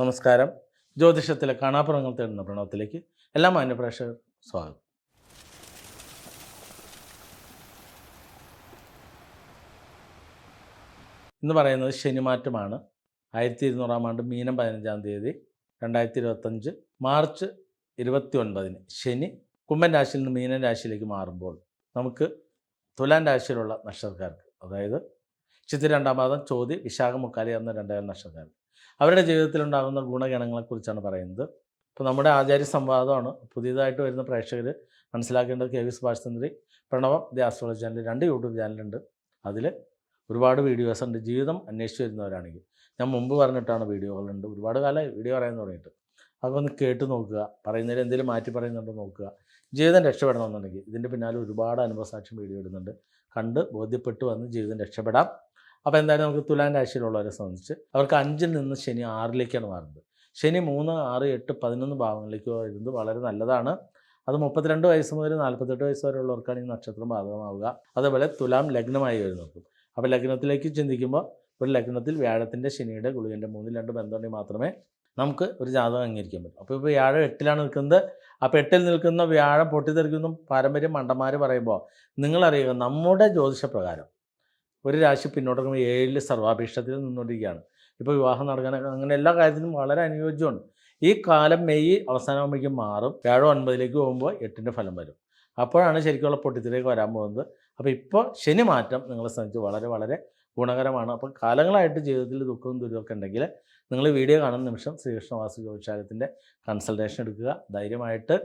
നമസ്കാരം. ജ്യോതിഷത്തിലെ കാണാപ്പുറങ്ങൾ തേടുന്ന പ്രണവത്തിലേക്ക് എല്ലാ മാന്യപ്രേക്ഷകർ സ്വാഗതം. എന്ന് പറയുന്നത് ശനിമാറ്റമാണ്. ആയിരത്തി ഇരുന്നൂറാം ആണ്ട് മീനം പതിനഞ്ചാം തീയതി രണ്ടായിരത്തി ഇരുപത്തഞ്ച് മാർച്ച് ഇരുപത്തി ഒൻപതിന് ശനി കുംഭൻ രാശിയിൽ നിന്ന് മീനൻ രാശിയിലേക്ക് മാറുമ്പോൾ നമുക്ക് തുലാൻ രാശിയിലുള്ള നക്ഷത്രക്കാർക്ക് അതായത് ചിത്തിരണ്ടാം പാദം ചോതി വിശാഖമുക്കാലി എന്ന രണ്ടായിരം നക്ഷത്രക്കാർക്ക് അവരുടെ ജീവിതത്തിലുണ്ടാകുന്ന ഗുണഗണങ്ങളെക്കുറിച്ചാണ് പറയുന്നത്. ഇപ്പോൾ നമ്മുടെ ആചാര്യ സംവാദമാണ് പുതിയതായിട്ട് വരുന്ന പ്രേക്ഷകർ മനസ്സിലാക്കേണ്ടത് K V Subhash Chandri Pranavam the astrology channel രണ്ട് യൂട്യൂബ് ചാനലുണ്ട്. അതിൽ ഒരുപാട് വീഡിയോസ് ഉണ്ട്. ജീവിതം അന്വേഷിച്ച് വരുന്നവരാണെങ്കിൽ. ഞാൻ മുമ്പ് പറഞ്ഞിട്ടാണ് വീഡിയോകളുണ്ട്. ഒരുപാട് കാലം വീഡിയോ പറയാൻ തുടങ്ങിയിട്ട്. അപ്പോൾ ഒന്ന് കേട്ട് നോക്കുക. പറയുന്നതിൽ എന്തെങ്കിലും മാറ്റി പറയുന്നുണ്ടോ നോക്കുക. ജീവിതം രക്ഷപ്പെടണമെന്നുണ്ടെങ്കിൽ ഇതിന്റെ പിന്നാലെ ഒരുപാട് അനുഭവസാക്ഷ്യം വീഡിയോ ഇടുന്നുണ്ട്. കണ്ട് ബോധ്യപ്പെട്ട് വന്ന് ജീവിതം രക്ഷപ്പെടാം. അപ്പോൾ എന്തായാലും നമുക്ക് തുലാൻ രാശിയിലുള്ളവരെ സംബന്ധിച്ച് അവർക്ക് അഞ്ചിൽ നിന്ന് ശനി ആറിലേക്കാണ് മാറുന്നത്. ശനി മൂന്ന് ആറ് എട്ട് പതിനൊന്ന് ഭാവങ്ങളിലേക്ക് വരുന്നത് വളരെ നല്ലതാണ്. അത് മുപ്പത്തിരണ്ട് വയസ്സ് മുതൽ നാൽപ്പത്തെട്ട് വയസ്സ് വരെയുള്ളവർക്കാണ് ഈ നക്ഷത്രം ബാധകമാവുക. അതേപോലെ തുലാം ലഗ്നമായി വരുന്നത് അപ്പോൾ ലഗ്നത്തിലേക്ക് ചിന്തിക്കുമ്പോൾ ഒരു ലഗ്നത്തിൽ വ്യാഴത്തിന്റെ ശനിയുടെ ഗുളികന്റെ മൂന്നിൽ രണ്ട് ബന്ധമുണ്ടെങ്കിൽ മാത്രമേ നമുക്ക് ഒരു ജാതകം അംഗീകരിക്കാൻ പറ്റും. അപ്പോൾ ഇപ്പോൾ വ്യാഴം എട്ടിലാണ് നിൽക്കുന്നത്. അപ്പോൾ എട്ടിൽ നിൽക്കുന്ന വ്യാഴം പൊട്ടിത്തെറിക്കുന്ന. പാരമ്പര്യം മണ്ടന്മാർ പറയുമ്പോൾ നിങ്ങളറിയുക നമ്മുടെ ജ്യോതിഷപ്രകാരം ഒരു രാശി പിന്നോട്ട് ഏഴിൽ സർവാഭീഷ്ടത്തിൽ നിന്നുകൊണ്ടിരിക്കുകയാണ്. ഇപ്പോൾ വിവാഹം നടക്കാൻ അങ്ങനെ എല്ലാ കാര്യത്തിനും വളരെ അനുയോജ്യമാണ്. ഈ കാലം മെയ് അവസാനമാകുമ്പോഴേക്കും മാറും. വ്യാഴം ഒൻപതിലേക്ക് പോകുമ്പോൾ എട്ടിന്റെ ഫലം വരും. അപ്പോഴാണ് ശരിക്കുള്ള പൊട്ടിത്തിലേക്ക് വരാൻ പോകുന്നത്. അപ്പോൾ ഇപ്പോൾ ശനി മാറ്റം നിങ്ങളെ സംബന്ധിച്ച് വളരെ വളരെ ഗുണകരമാണ്. അപ്പോൾ കാലങ്ങളായിട്ട് ജീവിതത്തിൽ ദുഃഖവും ദുരിതമൊക്കെ ഉണ്ടെങ്കിൽ നിങ്ങൾ വീഡിയോ കാണുന്ന നിമിഷം ശ്രീകൃഷ്ണവാസു ജോശാലയത്തിന്റെ കൺസൾട്ടേഷൻ എടുക്കുക. ധൈര്യമായിട്ട്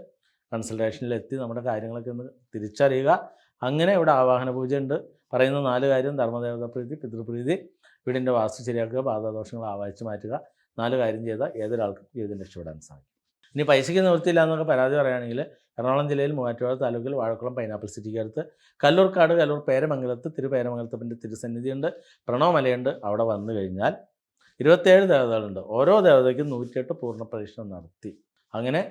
കൺസൾട്ടേഷനിലെത്തി നമ്മുടെ കാര്യങ്ങളൊക്കെ ഒന്ന് തിരിച്ചറിയുക. അങ്ങനെ ഇവിടെ ആവാഹന പൂജ ഉണ്ട് പറയുന്ന നാല് കാര്യം ധർമ്മദേവത പ്രീതി പിതൃപ്രീതി വീടിന്റെ വാസ്തു ശരിയാക്കുക പാദദോഷങ്ങൾ ആവാഹിച്ച് മാറ്റുക നാല് കാര്യം ചെയ്താൽ ഏതൊരാൾക്കും ജീവിതം രക്ഷപ്പെടാൻ സാധിക്കും. ഇനി പൈസയ്ക്ക് നിവൃത്തിയില്ല എന്നൊക്കെ പരാതി പറയുകയാണെങ്കിൽ എറണാകുളം ജില്ലയിൽ മൂവാറ്റുപുഴ താലൂക്കിൽ വാഴക്കുളം പൈനാപ്പിൾ സിറ്റിക്ക് അടുത്ത് കല്ലൂർക്കാട് കല്ലൂർ പേരമംഗലത്ത് തിരുപേരമംഗലത്തപ്പിന്റെ തിരുസന്നിധിയുണ്ട് പ്രണവമലയുണ്ട് അവിടെ വന്നു കഴിഞ്ഞാൽ ഇരുപത്തേഴ് ദേവതകളുണ്ട്. ഓരോ ദേവതയ്ക്കും നൂറ്റിയെട്ട് പൂർണ പരീക്ഷണം നടത്തി. അങ്ങനെ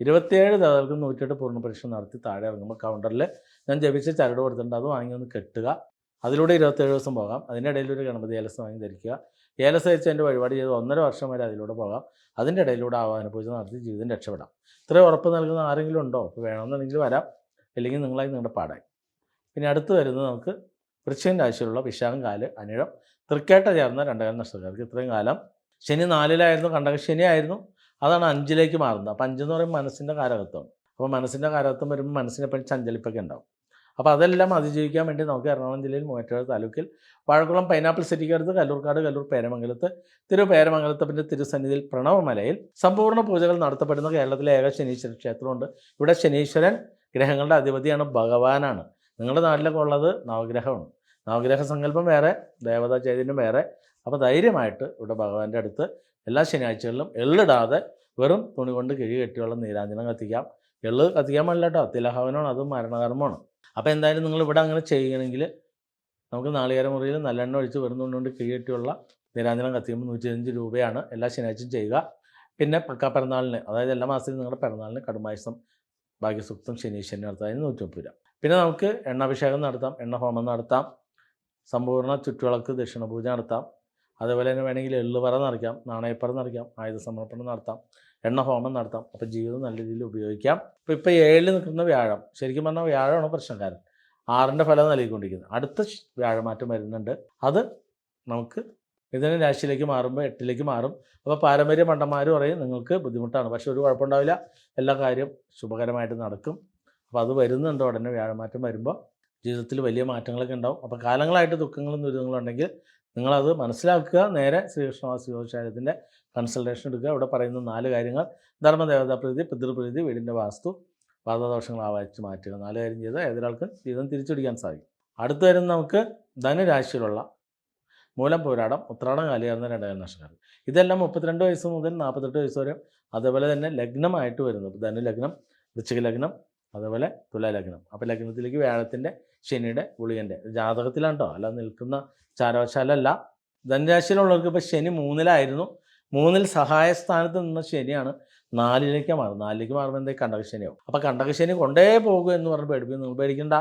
ഇരുപത്തിയേഴ് ദാതാക്കൾക്ക് നൂറ്റിയെട്ട് പൂർണ പരീക്ഷ നടത്തി താഴെ ഇറങ്ങുമ്പോൾ കൗണ്ടറിൽ ഞാൻ ജപിച്ച ചരട് കൊടുത്തിട്ടുണ്ട്. അത് വാങ്ങി ഒന്ന് കെട്ടുക. അതിലൂടെ ഇരുപത്തേഴ് ദിവസം പോകാം. അതിന്റെ ഇടയിൽ ഒരു ഗണപതി ഏലസം വാങ്ങി ധരിക്കുക. ഏലസം വെച്ച് എന്റെ വഴിപാട് ചെയ്ത് ഒന്നര വർഷം വരെ അതിലൂടെ പോകാം. അതിന്റെ ഇടയിലൂടെ ആവാഹന പൂജ നടത്തി ജീവിതം രക്ഷപ്പെടാം. ഇത്രയും ഉറപ്പ് നൽകുന്ന ആരെങ്കിലും ഉണ്ടോ? അപ്പോൾ വേണമെന്നുണ്ടെങ്കിൽ വരാം. അല്ലെങ്കിൽ നിങ്ങളായി നിങ്ങളുടെ പാടായി. പിന്നെ അടുത്ത് വരുന്നത് നമുക്ക് വൃശ്ചികൻ രാശിയിലുള്ള വിശാഖം കാൽ അനിഴം. തൃക്കേട്ട ചേർന്ന രണ്ടകാല നക്ഷത്രക്കാർക്ക് ഇത്രയും കാലം. ശനി നാലിലായിരുന്നു. കണ്ടക ശനിയായിരുന്നു അതാണ് അഞ്ചിലേക്ക് മാറുന്നത്. അപ്പോൾ അഞ്ചെന്ന് പറയുമ്പോൾ മനസ്സിന്റെ കാലഘത്വം അപ്പോൾ മനസ്സിന്റെ കാരകത്വം വരുമ്പോൾ മനസ്സിനെ പറ്റി ചഞ്ചലിപ്പൊക്കെ ഉണ്ടാവും. അപ്പോൾ അതെല്ലാം അതിജീവിക്കാൻ വേണ്ടി നമുക്ക് എറണാകുളം ജില്ലയിൽ മൂവാറ്റുപുഴ താലൂക്കിൽ വാഴക്കുളം പൈനാപ്പിൾ സിറ്റിക്ക് അടുത്ത് കല്ലൂർക്കാട് കല്ലൂർ പേരമംഗലത്ത് തിരു പിന്നെ തിരുസന്നിധിയിൽ പ്രണവമലയിൽ സമ്പൂർണ പൂജകൾ നടത്തപ്പെടുന്ന കേരളത്തിലെ ഏക ശനീശ്വര ക്ഷേത്രമുണ്ട്. ഇവിടെ ശനീശ്വരൻ ഗ്രഹങ്ങളുടെ അധിപതിയാണ് ഭഗവാനാണ്. നിങ്ങളുടെ നാട്ടിലൊക്കെ ഉള്ളത് നവഗ്രഹമാണ്. നവഗ്രഹ സങ്കല്പം വേറെ ദേവതാ ചൈതന്യം വേറെ. അപ്പോൾ ധൈര്യമായിട്ട് ഇവിടെ ഭഗവാന്റെ അടുത്ത് എല്ലാ ശനിയാഴ്ചകളിലും എള്ളിടാതെ വെറും തുണി കൊണ്ട് കിഴി കെട്ടിയുള്ള നീരാഞ്ജനം കത്തിക്കാം. എള്ള് കത്തിക്കാൻ പാടില്ല കേട്ടോ തിലഹവനമാണ് അത് മരണകർമ്മമാണ്. അപ്പോൾ എന്തായാലും നിങ്ങൾ ഇവിടെ അങ്ങനെ ചെയ്യണമെങ്കിൽ നമുക്ക് നാളികേര മുറിയിൽ നല്ലെണ്ണ ഒഴിച്ച് വെറും തുണി കൊണ്ട് കിഴി കെട്ടിയുള്ള നീരാഞ്ജനം കത്തിക്കുമ്പോൾ നൂറ്റിയഞ്ച് രൂപയാണ് എല്ലാ ശനിയാഴ്ചയും ചെയ്യുക. പിന്നെ പക്ക പിറന്നാളിന് അതായത് എല്ലാ മാസത്തിലും നിങ്ങളുടെ പിറന്നാളിന് കടുമായസം ഭാഗ്യസൂക്തം ശനി ശനി നടത്താം അതിന് നൂറ്റി മുപ്പത് രൂപ. പിന്നെ നമുക്ക് എണ്ണാഭിഷേകം നടത്താം എണ്ണ ഹോമം നടത്താം സമ്പൂർണ ചുറ്റുവിളക്ക് ദക്ഷിണപൂജ നടത്താം. അതേപോലെ തന്നെ വേണമെങ്കിൽ എള്ളുപറ നിറയ്ക്കാം നാണയപ്പറ നിറയ്ക്കാം ആയുധ സമർപ്പണം നടത്താം എണ്ണ ഹോമം നടത്താം അപ്പോൾ ജീവിതം നല്ല രീതിയിൽ ഉപയോഗിക്കാം. അപ്പോൾ ഇപ്പോൾ ഏഴിൽ നിൽക്കുന്ന വ്യാഴം ശരിക്കും പറഞ്ഞാൽ വ്യാഴമാണ് പ്രശ്നക്കാരൻ. ആറിന്റെ ഫലം നൽകിക്കൊണ്ടിരിക്കുന്നത്. അടുത്ത വ്യാഴമാറ്റം വരുന്നുണ്ട്. അത് നമുക്ക് ഇതിന് രാശിയിലേക്ക് മാറുമ്പോൾ എട്ടിലേക്ക് മാറും. അപ്പോൾ പാരമ്പര്യ മണ്ടന്മാർ പറയും നിങ്ങൾക്ക് ബുദ്ധിമുട്ടാണ്. പക്ഷെ ഒരു കുഴപ്പമുണ്ടാവില്ല. എല്ലാ കാര്യവും ശുഭകരമായിട്ട് നടക്കും. അപ്പോൾ അത് വരുന്നുണ്ട് ഉടനെ വ്യാഴമാറ്റം വരുമ്പോൾ ജീവിതത്തിൽ വലിയ മാറ്റങ്ങളൊക്കെ ഉണ്ടാവും. അപ്പോൾ കാലങ്ങളായിട്ട് ദുഃഖങ്ങളും ദുരിതങ്ങളും ഉണ്ടെങ്കിൽ നിങ്ങളത് മനസ്സിലാക്കുക. നേരെ ശ്രീകൃഷ്ണവാസി യോഗശാലയത്തിന്റെ കൺസൾട്ടേഷൻ എടുക്കുക. ഇവിടെ പറയുന്ന നാല് കാര്യങ്ങൾ. ധർമ്മദേവതാ പ്രീതി പിതൃപ്രീതി വീടിന്റെ വാസ്തു വാദദോഷങ്ങൾ ആവാഹിച്ച് മാറ്റുക. നാല് കാര്യം ചെയ്താൽ ഏതൊരാൾക്കും ജീവിതം തിരിച്ചുപിടിക്കാൻ സാധിക്കും. അടുത്ത വരുന്ന നമുക്ക് ധനുരാശിയിലുള്ള മൂലം പോരാടം ഉത്രാടം കാലിയാർന്ന രണ്ടായിരം നക്ഷത്രക്കാർ ഇതെല്ലാം മുപ്പത്തിരണ്ട് വയസ്സ് മുതൽ നാൽപ്പത്തെട്ട് വയസ്സ് വരെ അതേപോലെ തന്നെ ലഗ്നമായിട്ട് വരുന്നത് ധനു ലഗ്നം വൃശ്ചിക ലഗ്നം അതേപോലെ തുല ലഗ്നം. അപ്പോൾ ലഗ്നത്തിലേക്ക് വ്യാഴത്തിന്റെ ശനിയുടെ ഗുളികന്റെ ജാതകത്തിലാണ് കേട്ടോ അല്ല നിൽക്കുന്ന ചാരവശാലല്ല. ധനുരാശിയിലുള്ളവർക്ക് ഇപ്പോൾ ശനി മൂന്നിലായിരുന്നു. മൂന്നിൽ സഹായ സ്ഥാനത്ത് നിന്ന ശനിയാണ് നാലിലേക്ക് മാറും നാലിലേക്ക് മാറുമ്പോൾ എന്തേ കണ്ടകശനിയാവും. അപ്പോൾ കണ്ടകശനി കൊണ്ടേ പോകുക എന്ന് പറഞ്ഞ് പേടിപ്പിക്കും. നിങ്ങൾ പേടിക്കണ്ട.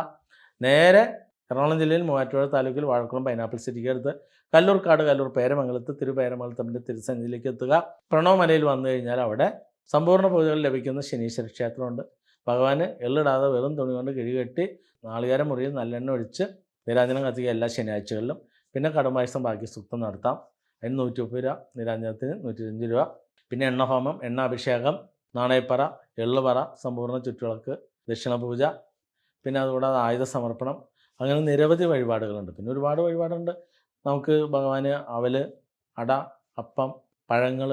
നേരെ എറണാകുളം ജില്ലയിൽ മൂവാറ്റുപുഴ താലൂക്കിൽ വാഴക്കുളം പൈനാപ്പിൾ സിറ്റിക്ക് അടുത്ത് കല്ലൂർക്കാട് കല്ലൂർ പേരമംഗലത്ത് തിരുപേരമംഗലത്തമ്പിന്റെ തിരുസന്നിധിയിലേക്ക് എത്തുക. പ്രണവമലയിൽ വന്നു കഴിഞ്ഞാൽ അവിടെ സമ്പൂർണ പൂജകൾ ലഭിക്കുന്ന ശനീശ്വര ക്ഷേത്രമുണ്ട്. ഭഗവാന് എള്ളിടാതെ വെറും തുണി കൊണ്ട് കിഴികെട്ടി നാളികേര മുറിയിൽ നല്ലെണ്ണ ഒഴിച്ച് നിരാഞ്ജനം കത്തിക്കുക എല്ലാ ശനിയാഴ്ചകളിലും. പിന്നെ കടമായസം ബാക്കി സുക്തം നടത്താം. അതിന് നൂറ്റി മുപ്പത് രൂപ നിരാഞ്ജനത്തിന് നൂറ്റി അഞ്ച് രൂപ. പിന്നെ എണ്ണഹോമം എണ്ണാഭിഷേകം നാണയപ്പറ എള്ളുപറ സമ്പൂർണ ചുറ്റുവിളക്ക് ദക്ഷിണപൂജ. പിന്നെ അതുകൂടാതെ ആയുധ സമർപ്പണം അങ്ങനെ നിരവധി വഴിപാടുകളുണ്ട്. പിന്നെ ഒരുപാട് വഴിപാടുണ്ട്. നമുക്ക് ഭഗവാന് അവൽ അട അപ്പം പഴങ്ങൾ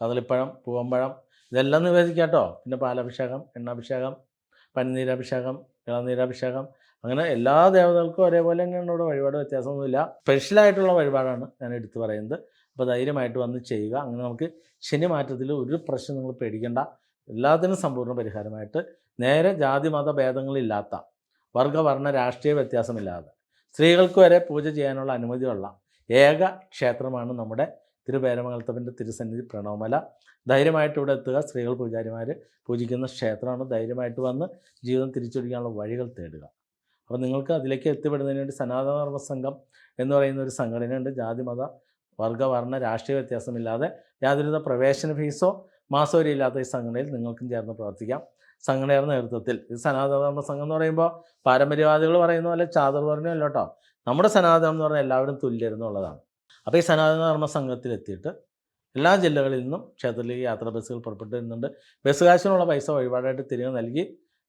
കദളിപ്പഴം പൂവമ്പഴം ഇതെല്ലാം നിവേദിക്കാം കേട്ടോ പിന്നെ പാലഭിഷേകം എണ്ണാഭിഷേകം പനിനീരാഭിഷേകം ഇളനീരാഭിഷേകം അങ്ങനെ എല്ലാ ദേവതകൾക്കും ഒരേപോലെ തന്നെയാണ് ഇവിടെ വഴിപാട് വ്യത്യാസമൊന്നുമില്ല. സ്പെഷ്യലായിട്ടുള്ള വഴിപാടാണ് ഞാൻ എടുത്തു പറയുന്നത്. അപ്പോൾ ധൈര്യമായിട്ട് വന്ന് ചെയ്യുക. അങ്ങനെ നമുക്ക് ശനി മാറ്റത്തിൽ ഒരു പ്രശ്നം നിങ്ങൾ പേടിക്കേണ്ട. എല്ലാത്തിനും സമ്പൂർണ പരിഹാരമായിട്ട്. നേരെ ജാതി മത ഭേദങ്ങളില്ലാത്ത വർഗവർണ രാഷ്ട്രീയ വ്യത്യാസമില്ലാതെ സ്ത്രീകൾക്ക് വരെ പൂജ ചെയ്യാനുള്ള അനുമതിയുള്ള ഏക ക്ഷേത്രമാണ് നമ്മുടെ തിരുപേരമംഗലത്തപ്പന്റെ തിരുസന്നിധി പ്രണവമല. ധൈര്യമായിട്ട് ഇവിടെ എത്തുക. സ്ത്രീകൾ പൂജാരിമാർ പൂജിക്കുന്ന ക്ഷേത്രമാണ്. ധൈര്യമായിട്ട് വന്ന് ജീവിതം തിരിച്ചൊടിക്കാനുള്ള വഴികൾ തേടുക. അപ്പോൾ നിങ്ങൾക്ക് അതിലേക്ക് എത്തിപ്പെടുന്നതിന് വേണ്ടി സനാതനധർമ്മ സംഘം എന്ന് പറയുന്ന ഒരു സംഘടനയുണ്ട്. ജാതിമത മത വർഗ വർണ രാഷ്ട്രീയ വ്യത്യാസമില്ലാതെ യാതൊരുവിധ പ്രവേശന ഫീസോ മാസവരി ഇല്ലാത്ത ഈ സംഘടനയിൽ നിങ്ങൾക്കും ചേർന്ന് പ്രവർത്തിക്കാം. സംഘടനയുടെ നേതൃത്വത്തിൽ. ഇത് സനാതനധർമ്മ സംഘം എന്ന് പറയുമ്പോൾ പാരമ്പര്യവാദികൾ പറയുന്ന പോലെ ചാതുർവർണയം അല്ല കേട്ടോ. നമ്മുടെ സനാതനം എന്ന് പറഞ്ഞാൽ എല്ലാവരും തുല്യരുന്നുള്ളതാണ്. അപ്പോൾ ഈ സനാതനധർമ്മ സംഘത്തിലെത്തിയിട്ട് എല്ലാ ജില്ലകളിൽ നിന്നും ക്ഷേത്രത്തിലേക്ക് യാത്രാ ബസ്സുകൾ പുറപ്പെട്ടു വരുന്നുണ്ട് ബസ് കാശിനുള്ള പൈസ വഴിപാടായിട്ട് തിരികെ നൽകി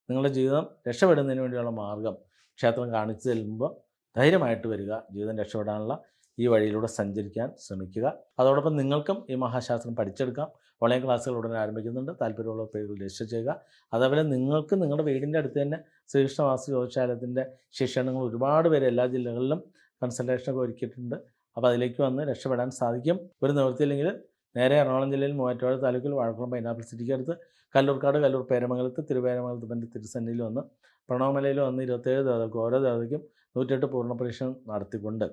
നിങ്ങളുടെ ജീവിതം രക്ഷപ്പെടുന്നതിന് വേണ്ടിയുള്ള മാർഗം ക്ഷേത്രം കാണിച്ചു തരുമ്പോൾ ധൈര്യമായിട്ട് വരിക ജീവിതം രക്ഷപ്പെടാനുള്ള ഈ വഴിയിലൂടെ സഞ്ചരിക്കാൻ ശ്രമിക്കുക. അതോടൊപ്പം നിങ്ങൾക്കും ഈ മഹാശാസ്ത്രം പഠിച്ചെടുക്കാം. ഓൺലൈൻ ക്ലാസ്സുകൾ ഉടനെ ആരംഭിക്കുന്നുണ്ട്. താല്പര്യമുള്ള പേരുകൾ രജിസ്റ്റർ ചെയ്യുക. അതേപോലെ നിങ്ങൾക്ക് നിങ്ങളുടെ വീടിന്റെ അടുത്ത് തന്നെ ശ്രീകൃഷ്ണവാസു യോഗശാലത്തിന്റെ ശിക്ഷണങ്ങൾ ഒരുപാട് പേര് എല്ലാ ജില്ലകളിലും കൺസൾട്ടേഷനൊക്കെ ഒരുക്കിയിട്ടുണ്ട്. അപ്പോൾ അതിലേക്ക് വന്ന് രക്ഷപ്പെടാൻ സാധിക്കും. ഒരു നിവൃത്തിയില്ലെങ്കിൽ നേരെ എറണാകുളം ജില്ലയിൽ മൂവാറ്റുപുഴ താലൂക്കിൽ വാഴക്കുളം പൈനാപ്പിൾ സിറ്റിക്ക് അടുത്ത് കല്ലൂർക്കാട് കല്ലൂർ പേരമംഗലത്ത് തിരുവേരമംഗലത്ത് പണ്ട് തിരുസന്നിയിൽ വന്ന് പ്രണവമലയിൽ വന്ന് ഇരുപത്തേഴ് ദേവതകൾക്ക് ഓരോ ദേവതയ്ക്കും നൂറ്റെട്ട് പൂർണ പരീക്ഷണം നടത്തിക്കൊണ്ട്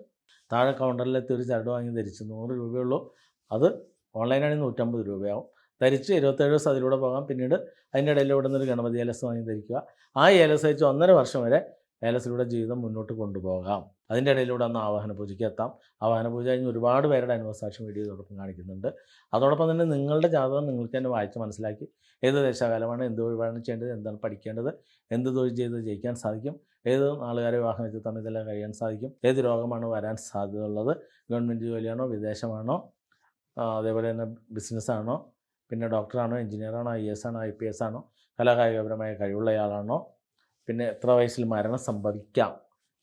താഴെ കൗണ്ടറിലെത്തി ഒരു ചരട് വാങ്ങി ധരിച്ച് നൂറ് രൂപയുള്ളൂ. അത് ഓൺലൈനാണെങ്കിൽ നൂറ്റമ്പത് രൂപയാവും. ധരിച്ച് ഇരുപത്തേഴ് ദിവസം അതിലൂടെ പോകാം. പിന്നീട് അതിന്റെ ഇടയിൽ ഇവിടെ നിന്നൊരു ഗണപതി ഏലസ് വാങ്ങി ധരിക്കുക. ആ ഏലസ് വെച്ച് ഒന്നര വർഷം വരെ ഏലസിലൂടെ ജീവിതം മുന്നോട്ട് കൊണ്ടുപോകാം. അതിന്റെ ഇടയിലൂടെ ഒന്ന് ആവാഹന പൂജയ്ക്ക് എത്താം. ആവാഹന പൂജ കഴിഞ്ഞ് ഒരുപാട് പേരുടെ അനുഭവസാക്ഷ്യം വീഡിയോ ഇതോടൊപ്പം കാണിക്കുന്നുണ്ട്. അതോടൊപ്പം തന്നെ നിങ്ങളുടെ ജാതകം നിങ്ങൾക്ക് തന്നെ വായിച്ച് മനസ്സിലാക്കി ഏത് ദേശകാലമാണ് എന്ത് വഴിപാടാണ് ചെയ്യേണ്ടത് എന്താണ് പഠിക്കേണ്ടത് എന്ത് തൊഴിൽ ചെയ്ത് ജയിക്കാൻ സാധിക്കും ഏത് നാളുകാരെ വിവാഹം വെച്ച് തമ്മിൽ ഇതെല്ലാം കഴിയാൻ സാധിക്കും ഏത് രോഗമാണ് വരാൻ സാധ്യതയുള്ളത് ഗവൺമെന്റ് ജോലിയാണോ വിദേശമാണോ അതേപോലെ തന്നെ ബിസിനസ്സാണോ പിന്നെ ഡോക്ടറാണോ എഞ്ചിനീയറാണോ ഐ എസ് ആണോ ഐ പി എസ് ആണോ കലാകായികപരമായ കഴിവുള്ളയാളാണോ പിന്നെ എത്ര വയസ്സിൽ മരണം സംഭവിക്കാം?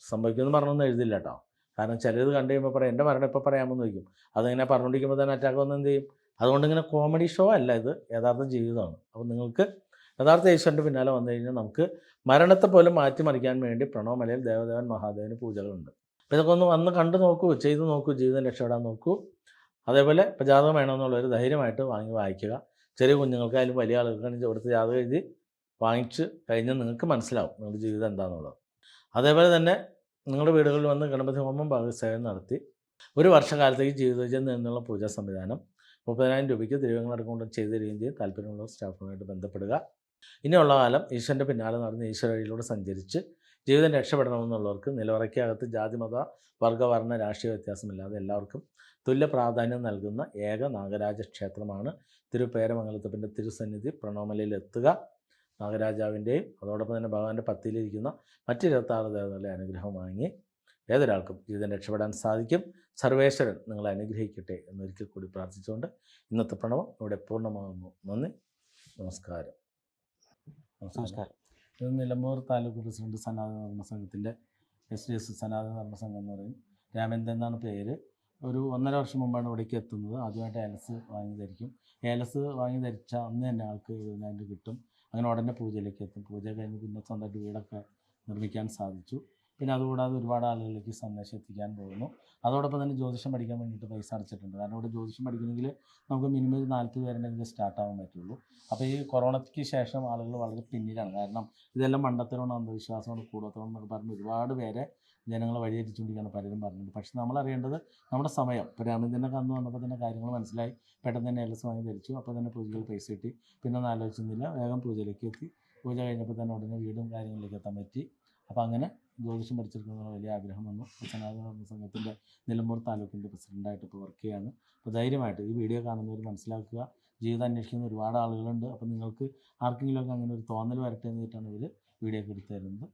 സംഭവിക്കുമെന്ന് പറഞ്ഞൊന്നും എഴുതില്ല കേട്ടോ കാരണം ചിലത് കണ്ടു കഴിയുമ്പോൾ പറയും എന്റെ മരണം ഇപ്പോൾ പറയാമെന്ന് ചോദിക്കും. അതിങ്ങനെ പറഞ്ഞുകൊണ്ടിരിക്കുമ്പോൾ തന്നെ അറ്റാക്ക് വന്ന് എന്ത് ചെയ്യും? അതുകൊണ്ട് ഇങ്ങനെ കോമഡി ഷോ അല്ല ഇത് യഥാർത്ഥ ജീവിതമാണ്. അപ്പോൾ നിങ്ങൾക്ക് യഥാർത്ഥ ഈശ്വരന്റെ പിന്നാലെ വന്നു കഴിഞ്ഞാൽ നമുക്ക് മരണത്തെ പോലും മാറ്റിമറിക്കാൻ വേണ്ടി പ്രണവമലയിൽ ദേവദേവൻ മഹാദേവന് പൂജകളുണ്ട്. അപ്പോൾ ഇതൊക്കെ ഒന്ന് വന്ന് കണ്ടു നോക്കൂ ചെയ്ത് നോക്കൂ ജീവിതം രക്ഷപ്പെടാൻ നോക്കൂ. അതേപോലെ ഇപ്പോൾ ജാതകം വേണമെന്നുള്ളവർ ധൈര്യമായിട്ട് വാങ്ങി വായിക്കുക. ചെറിയ കുഞ്ഞുങ്ങൾക്കായാലും വലിയ ആളുകൾക്കാണെങ്കിൽ ഇവിടുത്തെ ജാതകം എഴുതി വാങ്ങിച്ച് കഴിഞ്ഞാൽ നിങ്ങൾക്ക് മനസ്സിലാവും നിങ്ങളുടെ ജീവിതം എന്താണെന്നുള്ളത് അതേപോലെ തന്നെ നിങ്ങളുടെ വീടുകളിൽ വന്ന് ഗണപതി ഹോമം ഭാഗസേവനം നടത്തി ഒരു വർഷകാലത്തേക്ക് ജീവിതജയം നിന്നുള്ള പൂജാ സംവിധാനം മുപ്പതിനായിരം രൂപയ്ക്ക് ദൈവങ്ങൾ കൊണ്ട് ചെയ്തു തരികയും ചെയ്യും താല്പര്യമുള്ള സ്റ്റാഫുമായിട്ട് ബന്ധപ്പെടുക. ഇനിയുള്ള കാലം ഈശ്വരന്റെ പിന്നാലെ നടന്ന് ഈശ്വര വഴിയിലൂടെ സഞ്ചരിച്ച് ജീവിതം രക്ഷപ്പെടണമെന്നുള്ളവർക്ക് നിലവറയ്ക്കകത്ത് ജാതിമത വർഗവർണ രാഷ്ട്രീയ വ്യത്യാസമില്ലാതെ എല്ലാവർക്കും തുല്യ പ്രാധാന്യം നൽകുന്ന ഏക നാഗരാജ ക്ഷേത്രമാണ് തിരുപ്പേരമംഗലത്തപ്പന്റെ തിരുസന്നിധി പ്രണവമലയിൽ എത്തുക നാഗരാജാവിന്റെയും അതോടൊപ്പം തന്നെ ഭഗവാന്റെ പത്തിയിലിരിക്കുന്ന മറ്റ് ഇരുപത്താറ് ദേവതകളുടെ അനുഗ്രഹം വാങ്ങി ഏതൊരാൾക്കും ജീവിതം രക്ഷപ്പെടാൻ സാധിക്കും. സർവേശ്വരൻ നിങ്ങളെ അനുഗ്രഹിക്കട്ടെ എന്നൊരിക്കൽ കൂടി പ്രാർത്ഥിച്ചുകൊണ്ട് ഇന്നത്തെ പ്രണവം ഇവിടെ പൂർണമാകുന്നു. നന്ദി. നമസ്കാരം. നമസ്കാരം. ഇത് നിലമ്പൂർ താലൂക്ക് പ്രസിഡന്റ് സനാതന ധർമ്മ സംഘത്തിന്റെ എസ് ഡി എസ് സനാതന ധർമ്മ സംഘം എന്ന് പറയും. രാമേന്ദ്രൻ എന്നാണ് പേര്. ഒരു ഒന്നര വർഷം മുമ്പാണ് ഇവിടേക്ക് എത്തുന്നത്. ആദ്യമായിട്ട് ഏലസ് വാങ്ങി ധരിക്കും. ഏലസ് വാങ്ങി ധരിച്ച അന്ന് തന്നെ ആൾക്ക് എഴുപതിനായിരം കിട്ടും. അങ്ങനെ ഉടനെ പൂജയിലേക്ക് എത്തും. പൂജ കഴിഞ്ഞ് പിന്നെ സ്വന്തമായിട്ട് വീടൊക്കെ നിർമ്മിക്കാൻ സാധിച്ചു. പിന്നെ അതുകൂടാതെ ഒരുപാട് ആളുകളിലേക്ക് സന്ദേശം എത്തിക്കാൻ പോകുന്നു. അതോടൊപ്പം തന്നെ ജ്യോതിഷം പഠിക്കാൻ വേണ്ടിയിട്ട് പൈസ അടച്ചിട്ടുണ്ട്. കാരണം ഇവിടെ ജ്യോതിഷം പഠിക്കണമെങ്കിൽ നമുക്ക് മിനിമം ഒരു നാൽപ്പത് പേരുണ്ടെങ്കിൽ സ്റ്റാർട്ട് ആവാൻ പറ്റുള്ളൂ. അപ്പോൾ ഈ കൊറോണയ്ക്ക് ശേഷം ആളുകൾ വളരെ പിന്നിലാണ്. കാരണം ഇതെല്ലാം മണ്ടത്തരമാണ് അന്ധവിശ്വാസമാണ് കൂടത്തരം എന്നൊക്കെ പറഞ്ഞ് ഒരുപാട് പേരെ ജനങ്ങൾ വഴിതെറ്റിച്ചുകൊണ്ടിരിക്കുകയാണ് പലരും പറഞ്ഞത് പക്ഷെ നമ്മൾ അറിയേണ്ടത് നമ്മുടെ സമയം. ഇപ്പോൾ രാമചന്ദ്രനെ കന്നു വന്നപ്പോൾ തന്നെ കാര്യങ്ങൾ മനസ്സിലായി. പെട്ടെന്ന് തന്നെ എല്ലാ വാങ്ങി ധരിച്ചു അപ്പോൾ തന്നെ പൂജകൾ പൈസ കിട്ടി. പിന്നെ ഒന്നും ആലോചിച്ചിരുന്നില്ല. വേഗം പൂജയിലേക്ക് എത്തി. പൂജ കഴിഞ്ഞപ്പോൾ തന്നെ ഉടനെ വീടും കാര്യങ്ങളിലേക്ക് എത്താൻ പറ്റി. അപ്പോൾ അങ്ങനെ ജ്യോതിഷം പഠിച്ചെടുക്കുന്ന വലിയ ആഗ്രഹം വന്നു. സനാതന സംഘത്തിന്റെ നിലമ്പൂർ താലൂക്കിന്റെ പ്രസിഡന്റായിട്ട് ഇപ്പോൾ വർക്ക് ചെയ്യാണ് അപ്പോൾ ധൈര്യമായിട്ട് ഈ വീഡിയോ കാണുന്നവർ മനസ്സിലാക്കുക. ജീവിതം അന്വേഷിക്കുന്ന ഒരുപാട് ആളുകളുണ്ട്. അപ്പോൾ നിങ്ങൾക്ക് ആർക്കെങ്കിലുമൊക്കെ അങ്ങനെ ഒരു തോന്നൽ വരട്ടെ എന്ന് വെച്ചിട്ടാണ് ഇവർ വീഡിയോ ഒക്കെ എടുത്തു തരുന്നത്.